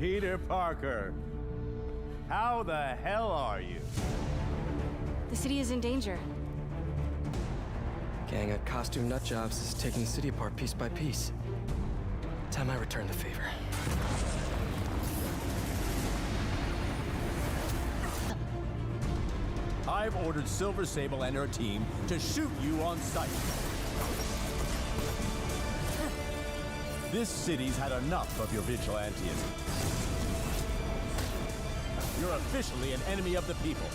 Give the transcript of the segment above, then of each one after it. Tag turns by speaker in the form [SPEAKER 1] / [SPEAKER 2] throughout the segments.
[SPEAKER 1] Peter Parker. How the hell are you?
[SPEAKER 2] The city is in danger.
[SPEAKER 3] Gang of costume nutjobs is taking the city apart piece by piece. Time I return the favor.
[SPEAKER 1] I've ordered Silver Sable and her team to shoot you on sight. This city's had enough of your vigilantism. You're officially an enemy of the people.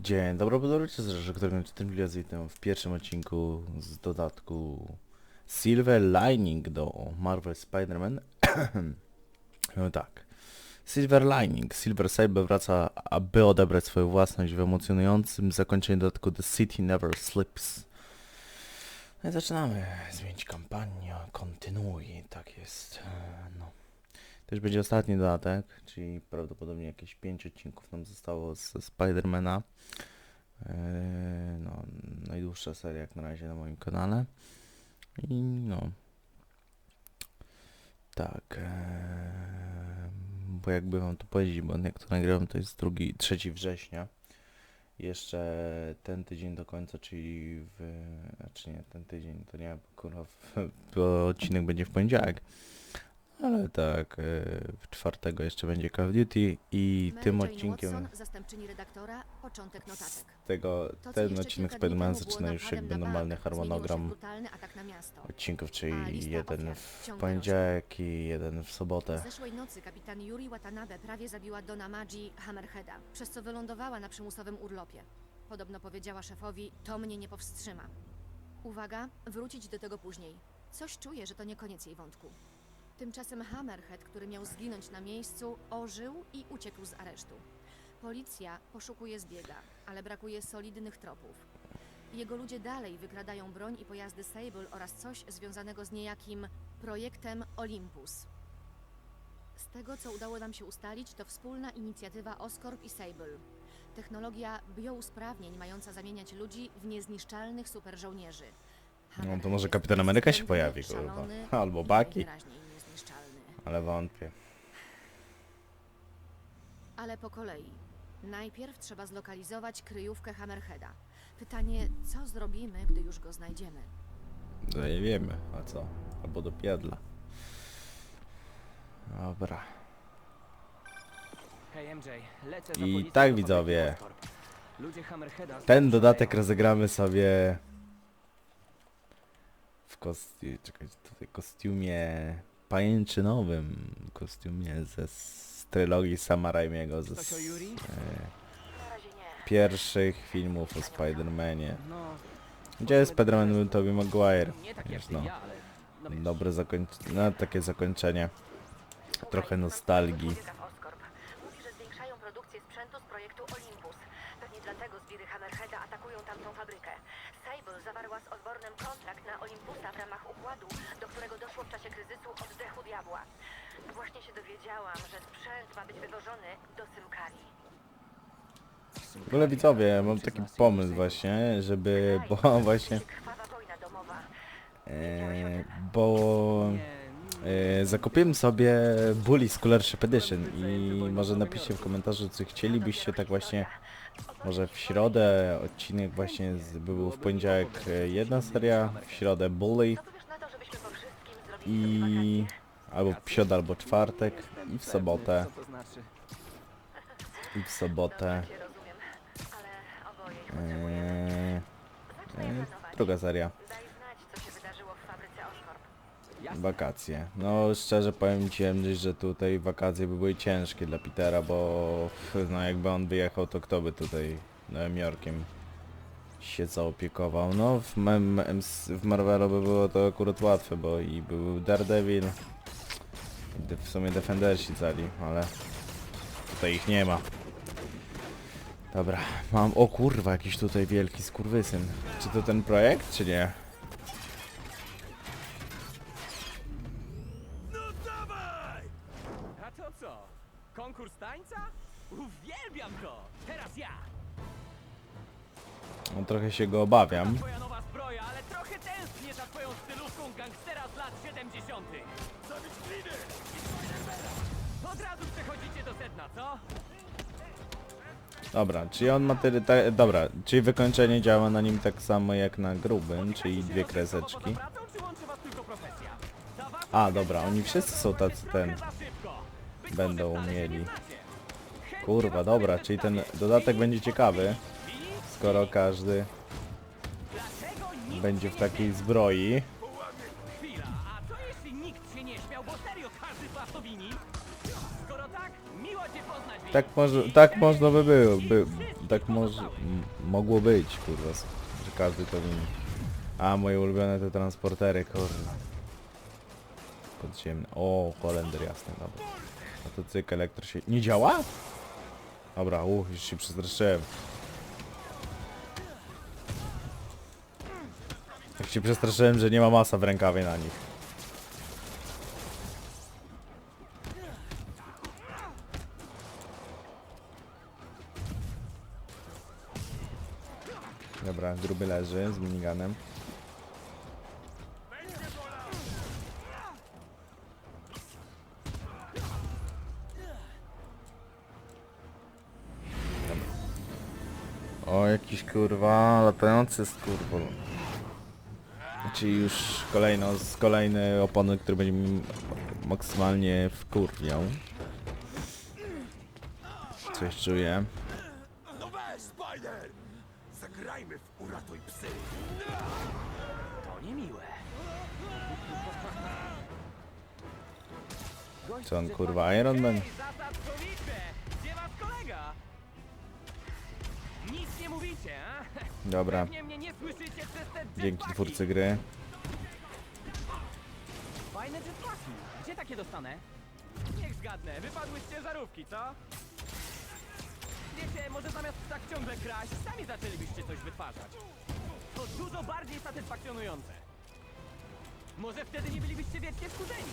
[SPEAKER 4] Dzień dobry, dobry, że którym w tym witam w pierwszym odcinku z dodatku Silver Lining do Marvel Spider-Man. no tak. Silver Lining. Silver Sable wraca, aby odebrać swoją własność w emocjonującym zakończeniu dodatku The City Never Sleeps. No i zaczynamy zmienić kampanię, kontynuuj, tak jest. e, No. To już będzie ostatni dodatek, czyli prawdopodobnie jakieś 5 odcinków nam zostało ze Spidermana. Eee, no, najdłuższa seria jak na razie na moim kanale. I no. Tak. bo jakby wam to powiedzieć, bo jak to nagrywam to jest drugi, 3 września. Jeszcze ten tydzień do końca, czyli w... Znaczy nie, ten tydzień to nie, kurwa, w, odcinek będzie w poniedziałek. Ale tak, e, w czwartego jeszcze będzie Call of Duty i
[SPEAKER 2] Mary
[SPEAKER 4] tym
[SPEAKER 2] Jane
[SPEAKER 4] odcinkiem
[SPEAKER 2] Watson, zastępczyni redaktora, początek notatek.
[SPEAKER 4] tego,
[SPEAKER 2] To, co
[SPEAKER 4] ten
[SPEAKER 2] jeszcze
[SPEAKER 4] odcinek
[SPEAKER 2] kilka dni
[SPEAKER 4] Spider-Man
[SPEAKER 2] temu było
[SPEAKER 4] zaczyna już
[SPEAKER 2] napadem
[SPEAKER 4] jakby
[SPEAKER 2] na
[SPEAKER 4] normalny
[SPEAKER 2] bank, zmieniło się w
[SPEAKER 4] harmonogram
[SPEAKER 2] brutalny atak na miasto.
[SPEAKER 4] odcinków,
[SPEAKER 2] A
[SPEAKER 4] czyli
[SPEAKER 2] lista
[SPEAKER 4] jeden
[SPEAKER 2] ofiar
[SPEAKER 4] w
[SPEAKER 2] ciągle
[SPEAKER 4] poniedziałek i jeden w sobotę.
[SPEAKER 2] Zeszłej nocy kapitan Yuri Watanabe prawie zabiła Dona Magi Hammerheada, przez co wylądowała na przymusowym urlopie. Podobno powiedziała szefowi, to mnie nie powstrzyma. Uwaga, wrócić do tego później. Coś czuję, że to nie koniec jej wątku. Tymczasem Hammerhead, który miał zginąć na miejscu, ożył i uciekł z aresztu. Policja poszukuje zbiega, ale brakuje solidnych tropów. Jego ludzie dalej wykradają broń i pojazdy Sable oraz coś związanego z niejakim projektem Olympus. Z tego, co udało nam się ustalić, to wspólna inicjatywa Oscorp i Sable. Technologia biousprawnień mająca zamieniać ludzi w niezniszczalnych superżołnierzy.
[SPEAKER 4] No to może Kapitan Ameryka się pojawi, kurwa. Albo
[SPEAKER 2] i
[SPEAKER 4] Bucky.
[SPEAKER 2] najwyraźniej niezniszczalny.
[SPEAKER 4] Ale wątpię.
[SPEAKER 2] Ale po kolei. Najpierw trzeba zlokalizować kryjówkę Hammerheada. Pytanie, co zrobimy, gdy już go znajdziemy?
[SPEAKER 4] No nie wiemy, a co? Albo do piedla. Dobra.
[SPEAKER 5] Hej MJ, lecę
[SPEAKER 4] I
[SPEAKER 5] policją
[SPEAKER 4] tak,
[SPEAKER 5] do
[SPEAKER 4] widzowie.
[SPEAKER 5] fabryki Oscorp. Ludzie Hammerheada
[SPEAKER 4] Ten dodatek rozegramy sobie w kostiumie, czekaj, tutaj kostiumie pajęczynowym, kostiumie ze z trylogii Sama Raimiego, ze
[SPEAKER 5] Yuri?
[SPEAKER 4] e, pierwszych filmów o Spider-Manie.
[SPEAKER 5] No,
[SPEAKER 4] Gdzie jest Spider-Man był Tobey Maguire?
[SPEAKER 5] tak
[SPEAKER 4] Wiesz, no. Dobre zakończenie, no takie zakończenie. Trochę nostalgii.
[SPEAKER 6] w Oscorp. Mówi, że zwiększają produkcję sprzętu z projektu Olympus. Pewnie dlatego zbiry Hammerheada atakują tamtą fabrykę. Sable zawarła z Osbornem kontrakt na Olympusa w ramach układu, do którego doszło w czasie kryzysu oddechu diabła. Właśnie się dowiedziałam, że sprzęt ma być wywożony do Symkarii.
[SPEAKER 4] W ogóle widzowie, mam taki pomysł właśnie, żeby, bo właśnie,
[SPEAKER 6] Krwawa wojna domowa.
[SPEAKER 4] e, bo
[SPEAKER 5] nie,
[SPEAKER 4] e, zakupiłem sobie Bully Scholarship Edition i może napiszcie w komentarzu, co chcielibyście tak właśnie, może w środę odcinek właśnie z, by był w poniedziałek e, jedna seria, w środę Bully i albo w środę albo czwartek i w sobotę, i w sobotę.
[SPEAKER 6] Rozumiem.
[SPEAKER 4] E, druga seria. Wakacje. No szczerze powiem ci, że tutaj wakacje by były ciężkie dla Petera, bo no jakby on wyjechał, to kto by tutaj Nowym Jorkiem się zaopiekował? No w, MC w Marvelu by było to akurat łatwe, bo i był Daredevil, i w sumie Defendersi cali, ale tutaj ich nie ma. Dobra, mam, o kurwa, jakiś tutaj wielki skurwysyn. Czy to ten projekt, czy nie? No trochę się go obawiam.
[SPEAKER 5] Twoja nowa zbroja, ale trochę tęsknię za twoją stylówką gangstera z lat 70. Od razu przechodzicie do sedna, co?
[SPEAKER 4] Dobra, czyli on ma tyle... Dobra, czyli wykończenie działa na nim tak samo jak na grubym, czyli dwie kreseczki.
[SPEAKER 5] Poza pracą, czy łączy was tylko profesja? Zabawki
[SPEAKER 4] A, dobra, oni wszyscy są tacy ten...
[SPEAKER 5] za szybko. Być
[SPEAKER 4] Będą
[SPEAKER 5] może wcale się
[SPEAKER 4] mieli.
[SPEAKER 5] nie znacie. Chętnie
[SPEAKER 4] Kurwa,
[SPEAKER 5] was
[SPEAKER 4] dobra, czyli ten dodatek będzie ciekawy? Skoro każdy będzie w takiej zbroi.
[SPEAKER 5] Tak,
[SPEAKER 4] może, tak można by było, by, tak
[SPEAKER 5] pozostałych.
[SPEAKER 4] m- mogło być, kurwa, że każdy to wini. A, moje ulubione te transportery, kurwa. Podziemne. O, Holender, jasny, dobra. Motocykl, elektro się... Nie działa? Dobra, uch, już się przestraszyłem. Tak się przestraszyłem, że nie ma masa w rękawie na nich. Dobra, gruby leży z miniganem. O, jakiś kurwa latający skurwol. Czyli już kolejno, z kolejny opony, który będzie mi maksymalnie wkurwiał. Coś czuję.
[SPEAKER 1] No weź, Spider! Zagrajmy w Uratuj Psy!
[SPEAKER 5] To niemiłe.
[SPEAKER 4] Co on, kurwa, Iron Man?
[SPEAKER 5] Gdzie kolega? Nic nie mówicie, a?
[SPEAKER 4] Dobra,
[SPEAKER 5] Pewnie mnie nie słyszycie przez te
[SPEAKER 4] dzięki
[SPEAKER 5] jetpacki.
[SPEAKER 4] twórcy gry.
[SPEAKER 5] Fajne jetpacki. Gdzie takie dostanę? Niech zgadnę, wypadły z ciężarówki, co? Wiecie, może zamiast tak ciągle kraść, sami zaczęlibyście coś wytwarzać. To dużo bardziej satysfakcjonujące. Może wtedy nie bylibyście wiecznie skurzeni.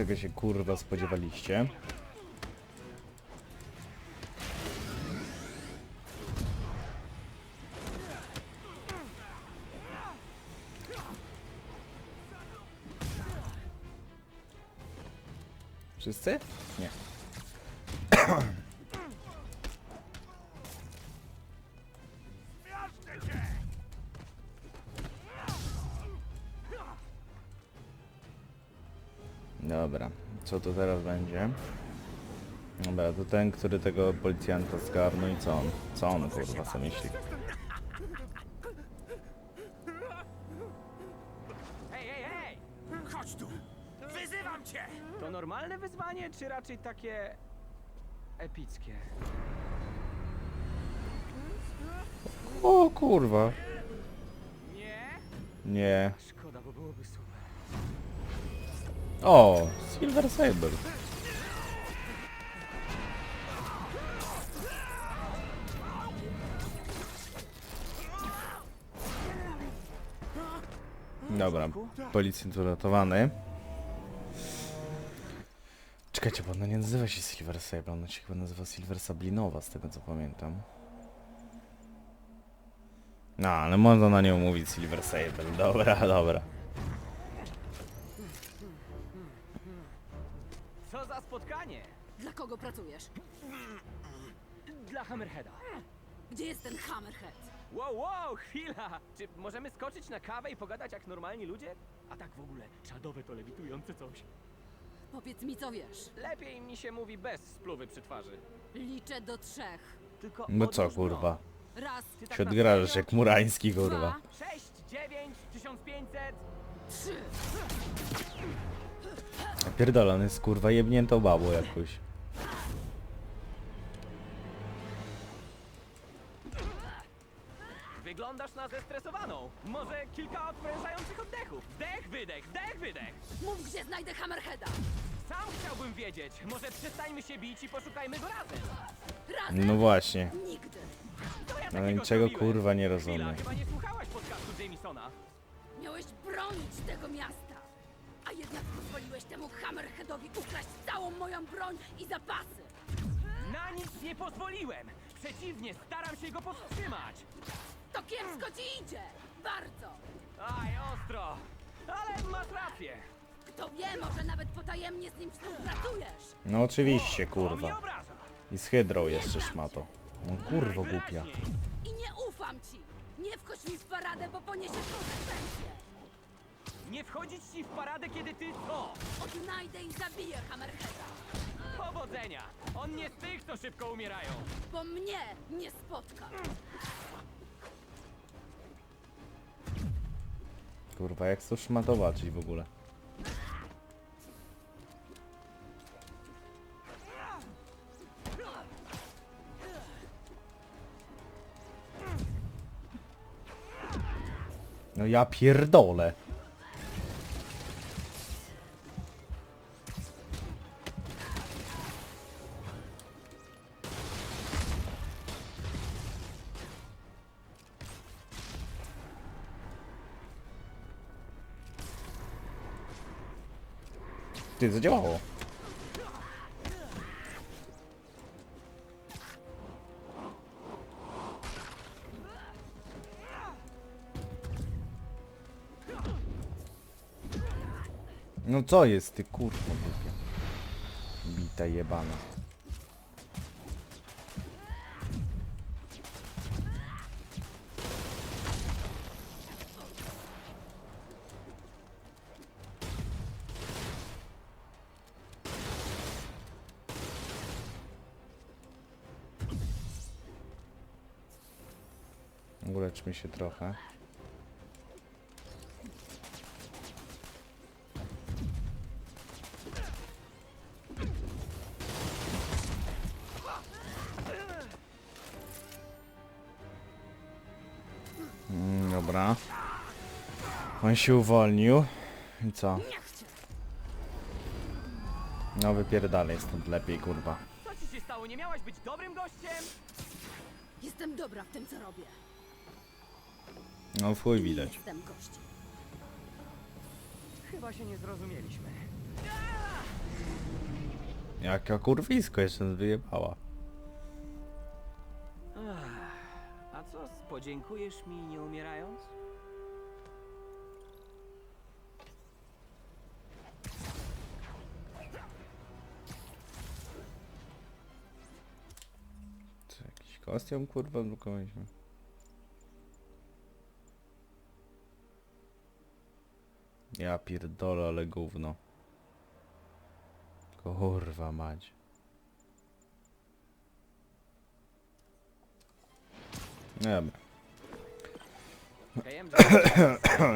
[SPEAKER 4] Czego się kurwa spodziewaliście? Wszyscy? Nie. Dobra, co to teraz będzie? Dobra, to ten, który tego policjanta zgarnął i co on? Co on kurwa sobie myśli?
[SPEAKER 5] Hej, hej, hej!
[SPEAKER 1] Chodź tu! Wyzywam cię!
[SPEAKER 5] To normalne wyzwanie, czy raczej takie... epickie?
[SPEAKER 4] O kurwa.
[SPEAKER 5] Nie?
[SPEAKER 4] Nie.
[SPEAKER 5] Szkoda, bo byłoby super.
[SPEAKER 4] O, Silver Sable. Dobra, policjant uratowany. Czekajcie, bo ona nie nazywa się Silver Sable, ona się chyba nazywa Silver Sablinowa, z tego co pamiętam. No, ale można na nią mówić Silver Sable. Dobra, dobra.
[SPEAKER 5] Spotkanie!
[SPEAKER 7] Dla kogo pracujesz?
[SPEAKER 5] Dla Hammerheada.
[SPEAKER 7] Gdzie jest ten Hammerhead?
[SPEAKER 5] Wow, wow, chwila! Czy możemy skoczyć na kawę i pogadać jak normalni ludzie? A tak w ogóle, czadowe to lewitujące coś.
[SPEAKER 7] Powiedz mi, co wiesz.
[SPEAKER 5] Lepiej mi się mówi bez spluwy przy twarzy.
[SPEAKER 7] Liczę do trzech.
[SPEAKER 5] Tylko
[SPEAKER 4] No co kurwa?
[SPEAKER 7] Raz,
[SPEAKER 5] Ty tak
[SPEAKER 4] Się odgrażasz jak murański kurwa.
[SPEAKER 7] dwa,
[SPEAKER 5] 6, 9, 1500...
[SPEAKER 7] trzy.
[SPEAKER 4] Pierdolony jest kurwa jebniętą babą jakoś.
[SPEAKER 5] Wyglądasz na zestresowaną. Może kilka odprężających oddechów. mów. Wdech, wydech, wdech, wydech.
[SPEAKER 7] Mów, gdzie znajdę Hammerheada!
[SPEAKER 5] Sam chciałbym wiedzieć. Może przestańmy się bić i poszukajmy go razem.
[SPEAKER 7] Razem?
[SPEAKER 4] No właśnie.
[SPEAKER 7] Nigdy!
[SPEAKER 5] To ja
[SPEAKER 4] No
[SPEAKER 5] takiego
[SPEAKER 4] niczego
[SPEAKER 5] zrobiłem.
[SPEAKER 4] kurwa nie
[SPEAKER 5] Chwila,
[SPEAKER 4] rozumiem.
[SPEAKER 5] chyba nie słuchałaś podcastu Jamesona.
[SPEAKER 7] Miałeś bronić tego miasta! Pozwoliłeś temu Hammerheadowi ukraść całą moją broń i zapasy!
[SPEAKER 5] Na nic nie pozwoliłem. Przeciwnie, staram się go powstrzymać.
[SPEAKER 7] To kiepsko ci idzie! Bardzo!
[SPEAKER 5] Aj, ostro. Ale masz rację.
[SPEAKER 7] Kto wie, może nawet potajemnie z nim współpracujesz!
[SPEAKER 4] No oczywiście,
[SPEAKER 5] To mnie
[SPEAKER 4] kurwa.
[SPEAKER 5] obraża.
[SPEAKER 4] I z hydrą jeszcze szmato. No kurwa głupia.
[SPEAKER 7] I nie ufam ci! Nie wchodź mi w paradę, bo poniesiesz konsekwencje!
[SPEAKER 5] Nie wchodzić ci w paradę, kiedy ty co?
[SPEAKER 7] Odnajdę i zabiję Hammerheada!
[SPEAKER 5] Powodzenia. On nie z tych, co szybko umierają.
[SPEAKER 7] Bo mnie nie spotka!
[SPEAKER 4] Kurwa, jak to szmatowaczyć w ogóle? No ja pierdolę. Ty, zadziałało. No co jest ty kurwa? Bita jebana. Uleczmy się trochę. Mm, Dobra. On się uwolnił. I co? No wypierdalaj stąd lepiej, kurwa.
[SPEAKER 5] Co ci się stało? Nie miałaś być dobrym gościem?
[SPEAKER 7] Jestem dobra w tym, co robię.
[SPEAKER 4] No w chuj widać.
[SPEAKER 7] Jestem gościem.
[SPEAKER 5] Chyba się nie zrozumieliśmy.
[SPEAKER 4] Jaka kurwisko jeszcze wyjebała.
[SPEAKER 5] A co, podziękujesz mi nie umierając?
[SPEAKER 4] Co, jakiś kostium kurwa drukowaliśmy? Ja pierdolę, ale gówno. Kurwa mać. Nie wiem.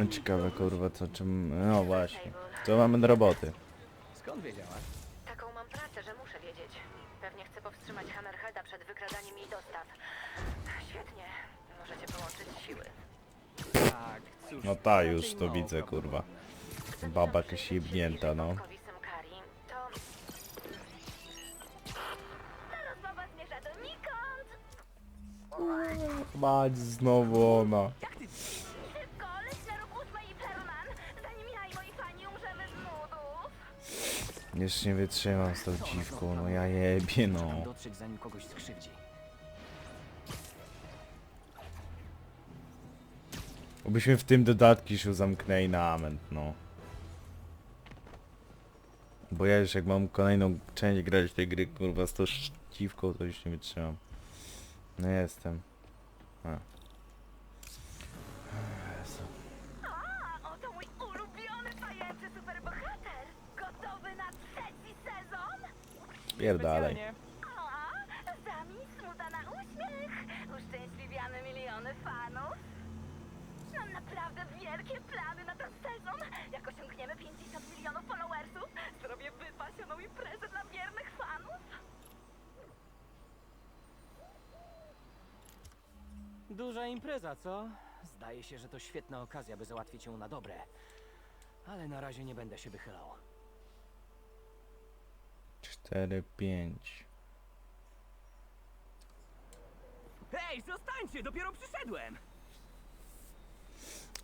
[SPEAKER 4] Ciekawe kurwa co czym... No właśnie. Co mamy do roboty?
[SPEAKER 5] skąd wiedziałaś?
[SPEAKER 6] Taką mam pracę, że muszę wiedzieć. Pewnie chcę powstrzymać Hammerheada przed wykradaniem jej dostaw. Świetnie. Możecie połączyć siły.
[SPEAKER 5] Tak, cóż.
[SPEAKER 4] No ta już to widzę kurwa. Baba jakaś jebnięta, no. Mać znowu ona. Jeszcze nie wytrzymam z tą dziwką, no ja jebie no.
[SPEAKER 5] dotrzeć zanim kogoś skrzywdzi.
[SPEAKER 4] Obyśmy w tym dodatki się zamknęli na amen, no. Bo ja już jak mam kolejną część grać w tej gry, kurwa, z tą dziwką, to już nie wytrzymam. No jestem. A.
[SPEAKER 6] A, oto mój ulubiony pajęczy superbohater! Gotowy na trzeci sezon?
[SPEAKER 4] Pierdalej.
[SPEAKER 5] Specjalnie. Duża impreza, co? Zdaje się, że to świetna okazja, by załatwić ją na dobre. Ale na razie nie będę się wychylał.
[SPEAKER 4] 4, 5.
[SPEAKER 5] Hej, zostańcie! Dopiero przyszedłem!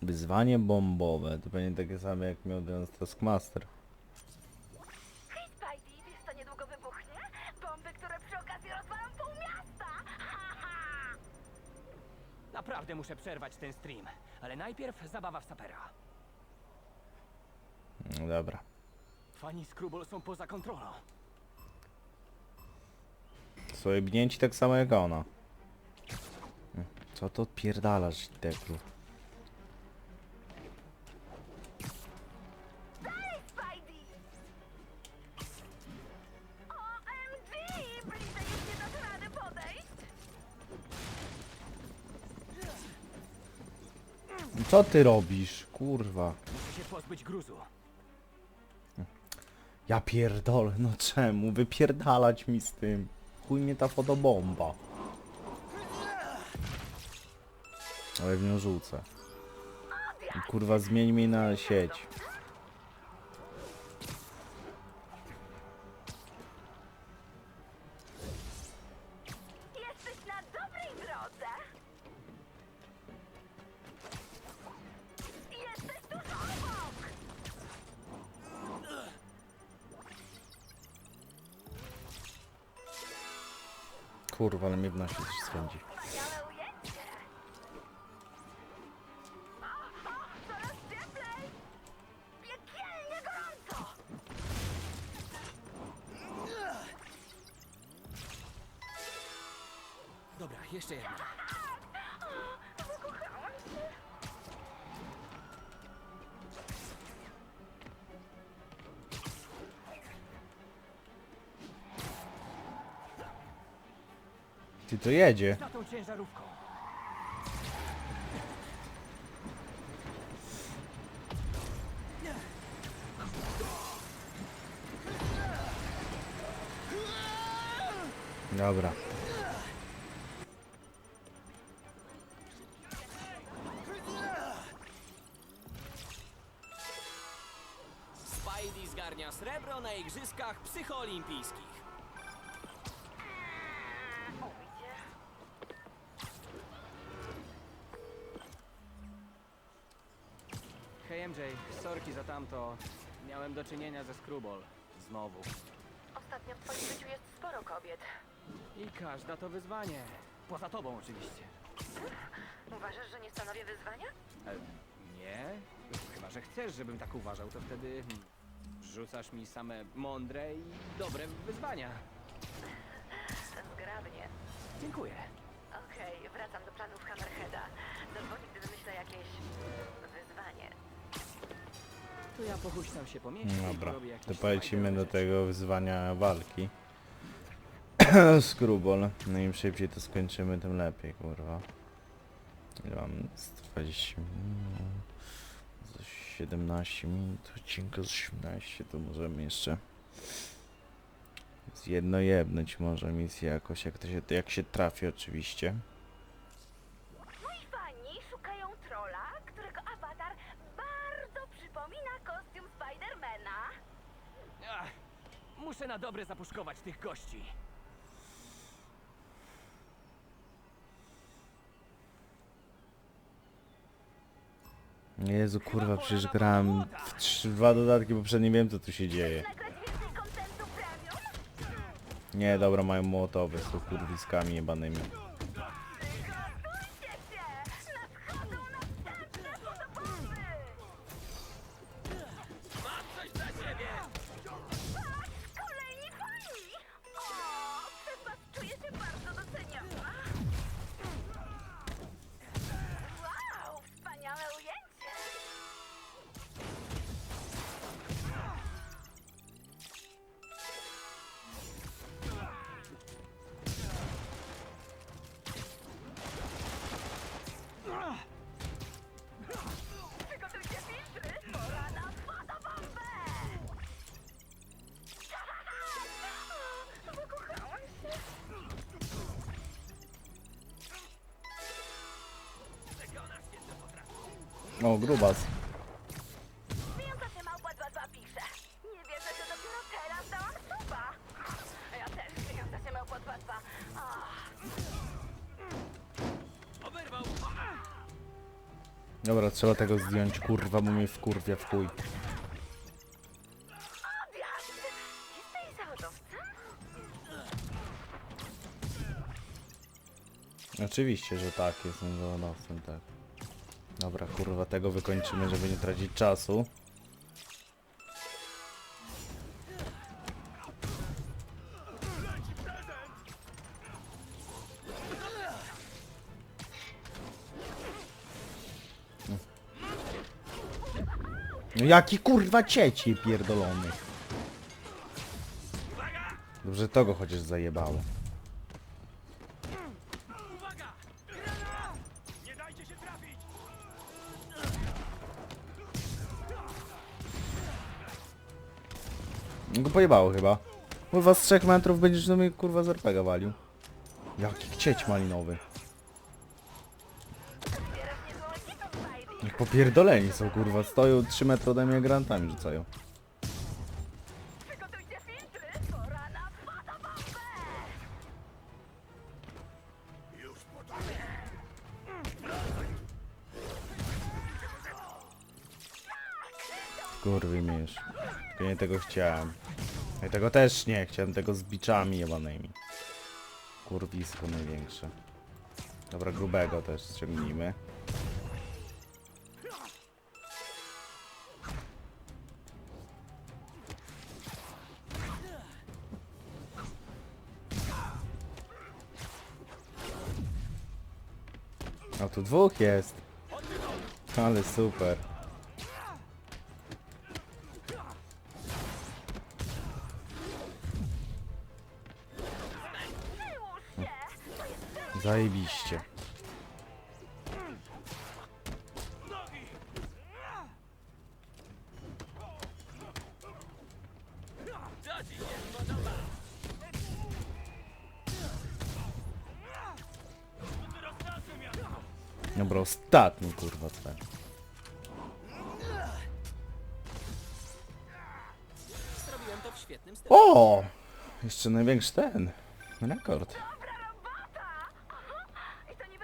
[SPEAKER 4] Wyzwanie bombowe. To pewnie takie same jak miał ten Taskmaster.
[SPEAKER 5] Naprawdę muszę przerwać ten stream. Ale najpierw zabawa w sapera.
[SPEAKER 4] No dobra.
[SPEAKER 5] Fani Scrubble są poza kontrolą.
[SPEAKER 4] Są jebnięci tak samo jak ona. Co to odpierdalasz, Deklu? Co ty robisz? Kurwa.
[SPEAKER 5] Muszę się pozbyć gruzu.
[SPEAKER 4] Ja pierdolę, no czemu? Wypierdalać mi z tym. Chuj mnie ta fotobomba. Ale w nią rzucę. Kurwa, zmień mi na sieć. Kurwa, ale mnie w nosie coś swędzi. To jedzie.
[SPEAKER 5] Za tą ciężarówką.
[SPEAKER 4] Dobra.
[SPEAKER 5] Spidey zgarnia srebro na igrzyskach psychoolimpijskich. Sorki za tamto. Miałem do czynienia ze Screwball. Znowu.
[SPEAKER 6] Ostatnio w twoim życiu jest sporo kobiet.
[SPEAKER 5] I każda to wyzwanie. Poza tobą oczywiście.
[SPEAKER 6] Uważasz, że nie stanowię wyzwania?
[SPEAKER 5] E, nie? Chyba, że chcesz, żebym tak uważał, to wtedy hmm, rzucasz mi same mądre i dobre wyzwania.
[SPEAKER 6] Zgrabnie.
[SPEAKER 5] Dziękuję. To ja pochuśtam się po mieście i
[SPEAKER 4] Dobra,
[SPEAKER 5] porobię jakieś
[SPEAKER 4] to polecimy do
[SPEAKER 5] rzeczy.
[SPEAKER 4] tego wyzwania walki. Skrubol. No im szybciej to skończymy, tym lepiej, kurwa. Ile mam? Z 20 minut. Z 17 minut, odcinka z 18, to możemy jeszcze z jedno jebnąć może misję jakoś, jak to się, jak się trafi oczywiście.
[SPEAKER 6] Moi fani szukają trolla, którego awatar bardzo przypomina kostium Spidermana.
[SPEAKER 5] Ach, muszę na dobre zapuszkować tych gości.
[SPEAKER 4] Jezu, kurwa, przecież grałem w trzy, dwa dodatki poprzednie, wiem co tu się dzieje. Nie, dobra, mają młotowy z tą kurwiskami jebanymi.
[SPEAKER 6] O,
[SPEAKER 4] grubas. Dobra, trzeba tego zdjąć, kurwa, bo mnie wkurwia w chuj.
[SPEAKER 6] Odiasz!
[SPEAKER 4] Oczywiście, że tak, jestem zawodowcem, tak. Dobra, kurwa, tego wykończymy, żeby nie tracić czasu. No jaki kurwa cieci pierdolony. Dobrze, to go chociaż zajebało. Pojebało chyba. Kurwa z 3 metrów będziesz do mnie kurwa z RPG walił. Jaki cieć malinowy. Jak popierdoleni są kurwa, stoją 3 metry ode mnie grantami rzucają. Kurwy. Tylko nie tego chciałem. Ja tego też nie, chciałem tego z biczami jebanymi. Kurwisko największe. Dobra, grubego też ściągnijmy. A tu dwóch jest. Ale super. Zajebiście. Dobra, ostatni kurwa cel. O! Jeszcze największy ten. Rekord.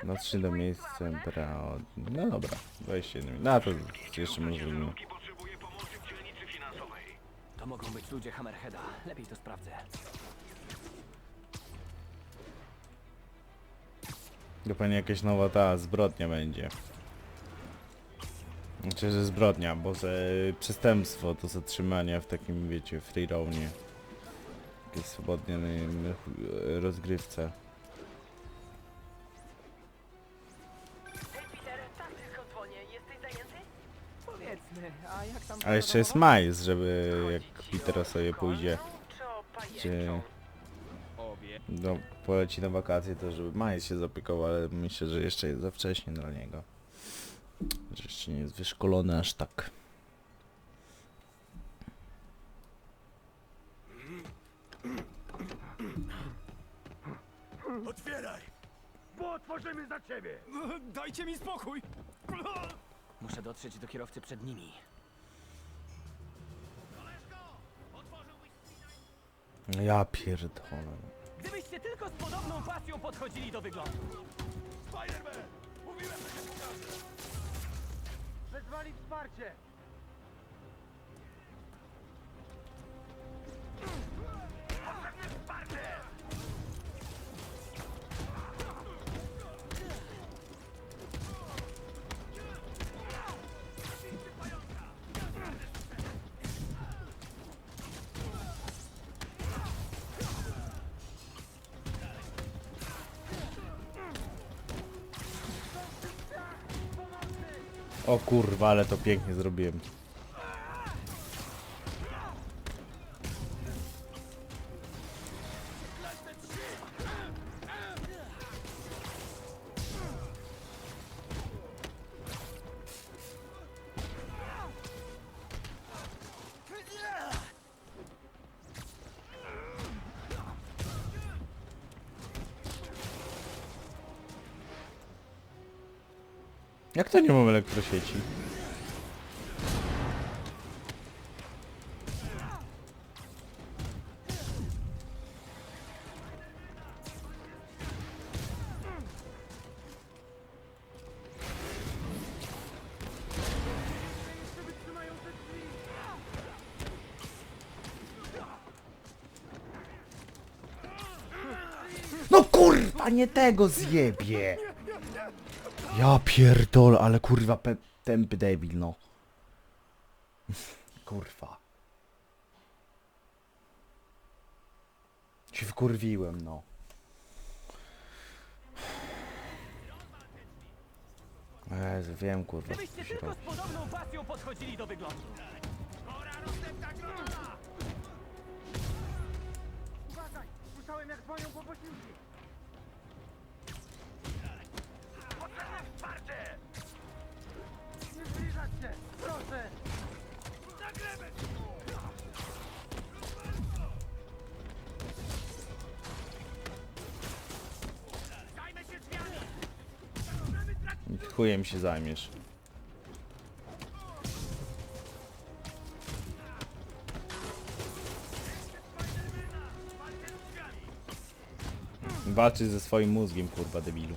[SPEAKER 4] No 3 do miejsca brał. No dobra, 21 minut. No to jeszcze może minut.
[SPEAKER 5] To mogą być ludzie Hammerheada. Lepiej to sprawdzę.
[SPEAKER 4] To pewnie jakaś nowa ta zbrodnia będzie. Znaczy, że zbrodnia, bo że przestępstwo to zatrzymania w takim, wiecie, free roamie. Takiej swobodnej e, rozgrywce.
[SPEAKER 5] A
[SPEAKER 4] jeszcze jest majs, żeby jak Peter sobie pójdzie,
[SPEAKER 6] Czy
[SPEAKER 4] no, poleci na wakacje, to żeby majs się zaopiekował, ale myślę, że jeszcze jest za wcześnie dla niego. Że jeszcze nie jest wyszkolony aż tak.
[SPEAKER 1] Otwieraj! Bo otworzymy za ciebie!
[SPEAKER 5] Dajcie mi spokój! Muszę dotrzeć do kierowcy przed nimi.
[SPEAKER 4] Ja pierdolę.
[SPEAKER 5] Gdybyście tylko z podobną pasją podchodzili do wyglądu.
[SPEAKER 1] Spider-Man! Mówiłem, że się! Wezwali wsparcie!
[SPEAKER 4] O kurwa, ale to pięknie zrobiłem. Jak to nie mam elektrosieci? No kurwa, nie tego zjebie! Ja pierdol, ale kurwa pe tępy debil, no. Kurwa. Się wkurwiłem, no. Jezu, wiem kurwa co
[SPEAKER 5] Gdybyście
[SPEAKER 4] się
[SPEAKER 5] tylko
[SPEAKER 4] robi.
[SPEAKER 5] z podobną pasją podchodzili do wyglądu.
[SPEAKER 4] Chujem się zajmiesz. Walczy ze swoim mózgiem, kurwa, debilu.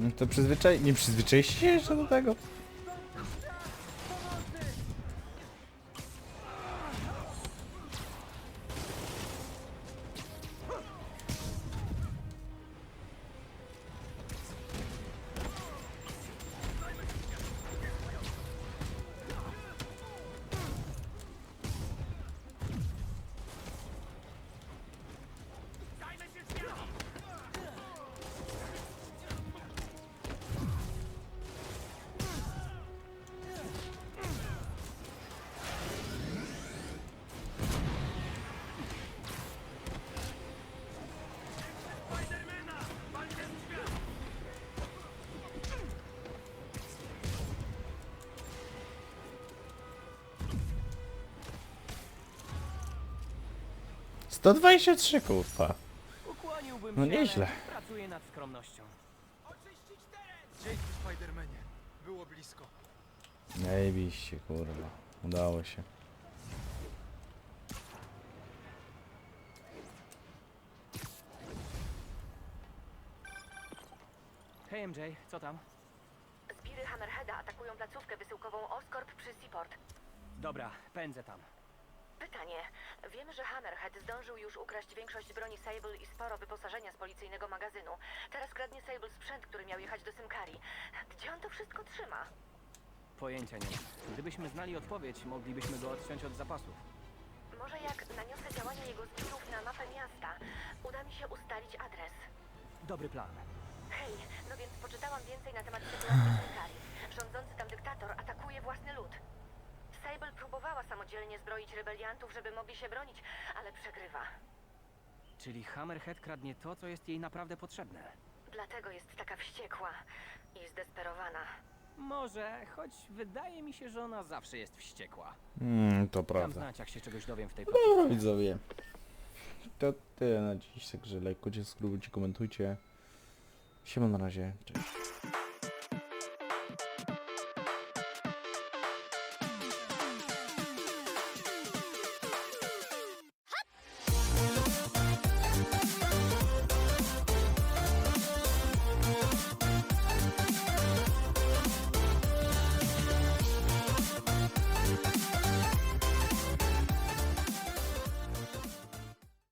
[SPEAKER 4] No to przyzwyczaj... nie przyzwyczaiście się jeszcze do tego? Sto dwadzieścia trzy, kurwa.
[SPEAKER 5] Ukłoniłbym
[SPEAKER 4] No
[SPEAKER 5] się,
[SPEAKER 4] nieźle.
[SPEAKER 5] ale pracuję nad skromnością.
[SPEAKER 8] Dzięki, Spidermanie. Było blisko.
[SPEAKER 4] Najbiście, kurwa. Udało się.
[SPEAKER 5] Hej MJ, co tam?
[SPEAKER 2] Zbiry Hammerheada atakują placówkę wysyłkową Oscorp przy Seaport.
[SPEAKER 5] Dobra, pędzę tam.
[SPEAKER 2] Pytanie. Wiemy, że Hammerhead zdążył już ukraść większość broni Sable i sporo wyposażenia z policyjnego magazynu. Teraz kradnie Sable sprzęt, który miał jechać do Symkari. Gdzie on to wszystko trzyma?
[SPEAKER 5] Pojęcia nie mam. Gdybyśmy znali odpowiedź, moglibyśmy go odciąć od zapasów.
[SPEAKER 2] Może jak naniosę działania jego zbirów na mapę miasta, uda mi się ustalić adres.
[SPEAKER 5] Dobry plan.
[SPEAKER 2] Hej, no więc poczytałam samodzielnie zbroić rebeliantów, żeby mogli się bronić, ale przegrywa.
[SPEAKER 5] Czyli Hammerhead kradnie to, co jest jej naprawdę potrzebne.
[SPEAKER 2] Dlatego jest taka wściekła i zdesperowana.
[SPEAKER 5] Może, choć wydaje mi się, że ona zawsze jest wściekła.
[SPEAKER 4] Mm, to
[SPEAKER 5] Dam
[SPEAKER 4] prawda.
[SPEAKER 5] znać, jak się czegoś dowiem w tej
[SPEAKER 4] Dobra
[SPEAKER 5] placówce.
[SPEAKER 4] widzowie. To tyle na dziś, także lajkujcie, subskrybujcie, komentujcie. Siema na razie, cześć.